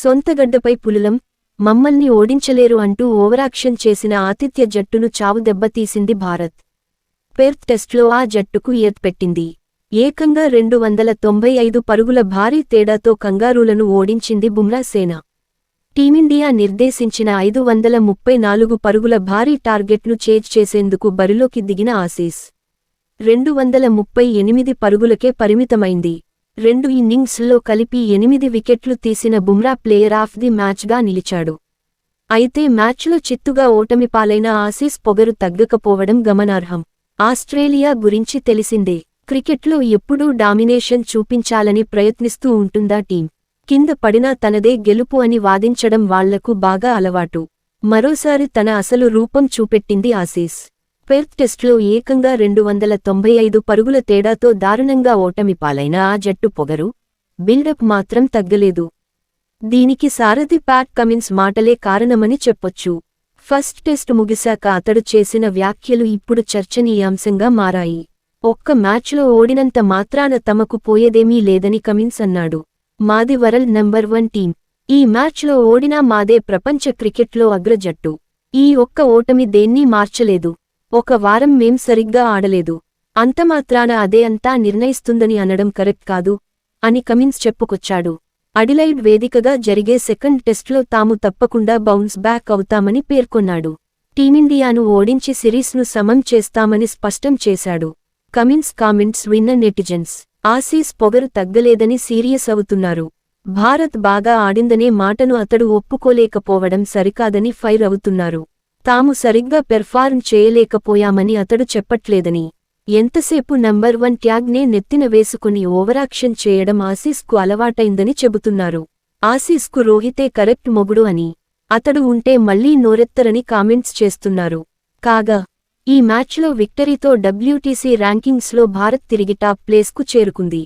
సొంతగడ్డపై పులులం మమ్మల్ని ఓడించలేరు అంటూ ఓవరాక్షన్ చేసిన ఆతిథ్య జట్టును చావు దెబ్బతీసింది భారత్. పెర్త్ టెస్ట్లో ఆ జట్టుకు ఎత్ పెట్టింది. ఏకంగా రెండు వందల తొంభై ఐదు పరుగుల భారీ తేడాతో కంగారూలను ఓడించింది బుమ్రా సేన. టీమిండియా నిర్దేశించిన ఐదు వందల ముప్పై నాలుగు పరుగుల భారీ టార్గెట్ను చేజ్ చేసేందుకు బరిలోకి దిగిన ఆసీస్. రెండు వందల ముప్పై ఎనిమిది పరుగులకే పరిమితమైంది. రెండు ఇన్నింగ్స్లో కలిపి ఎనిమిది వికెట్లు తీసిన బుమ్రా ప్లేయర్ ఆఫ్ ది మ్యాచ్గా నిలిచాడు. అయితే మ్యాచ్లో చిత్తుగా ఓటమి పాలైన ఆసీస్ పొగరు తగ్గకపోవడం గమనార్హం. ఆస్ట్రేలియా గురించి తెలిసిందే. క్రికెట్లో ఎప్పుడూ డామినేషన్ చూపించాలని ప్రయత్నిస్తూ ఉంటుందా టీం? కింద పడినా తనదే గెలుపు అని వాదించడం వాళ్ళకు బాగా అలవాటు. మరోసారి తన అసలు రూపం చూపెట్టింది ఆసీస్. పెర్త్ టెస్ట్లో ఏకంగా రెండు వందల తొంభై ఐదు పరుగుల తేడాతో దారుణంగా ఓటమి పాలైన ఆ జట్టు పొగరు బిల్డప్ మాత్రం తగ్గలేదు. దీనికి సారథి ప్యాట్ కమిన్స్ మాటలే కారణమని చెప్పొచ్చు. ఫస్ట్ టెస్ట్ ముగిశాక అతడు చేసిన వ్యాఖ్యలు ఇప్పుడు చర్చనీయాంశంగా మారాయి. ఒక్క మ్యాచ్లో ఓడినంత మాత్రాన తమకు పోయేదేమీ లేదని కమిన్స్ అన్నాడు. మాది వరల్డ్ నంబర్ వన్ టీం ఈ మ్యాచ్లో ఓడినా మాదే ప్రపంచ క్రికెట్లో అగ్రజట్టు. ఈ ఒక్క ఓటమి దేన్నీ మార్చలేదు. ఒక వారం మేం సరిగ్గా ఆడలేదు. అంతమాత్రాన అదే అంతా నిర్ణయిస్తుందని అనడం కరెక్ట్ కాదు అని కమిన్స్ చెప్పుకొచ్చాడు. అడిలైడ్ వేదికగా జరిగే సెకండ్ టెస్ట్లో తాము తప్పకుండా బౌన్స్ బ్యాక్ అవుతామని పేర్కొన్నాడు. టీమిండియాను ఓడించి సిరీస్ను సమం చేస్తామని స్పష్టం చేశాడు. కమిన్స్ కామెంట్స్ విన్న నెటిజన్స్ ఆసీస్ పొగరు తగ్గలేదని సీరియస్ అవుతున్నారు. భారత్ బాగా ఆడిందనే మాటను అతడు ఒప్పుకోలేకపోవడం సరికాదని ఫైర్ అవుతున్నారు. తాము సరిగ్గా పెర్ఫార్మ్ చేయలేకపోయామని అతడు చెప్పట్లేదని. ఎంతసేపు నంబర్ వన్ ట్యాగ్నే నెత్తిన వేసుకుని ఓవరాక్షన్ చేయడం ఆసీస్కు అలవాటైందని చెబుతున్నారు. ఆసీస్కు రోహితే కరెక్ట్ మొగుడు అని. అతడు ఉంటే మళ్ళీ నోరెత్తరని కామెంట్స్ చేస్తున్నారు. కాగా ఈ మ్యాచ్లో విక్టరీతో డబ్ల్యూటీసీ ర్యాంకింగ్స్లో భారత్ తిరిగి టాప్ ప్లేస్కు చేరుకుంది.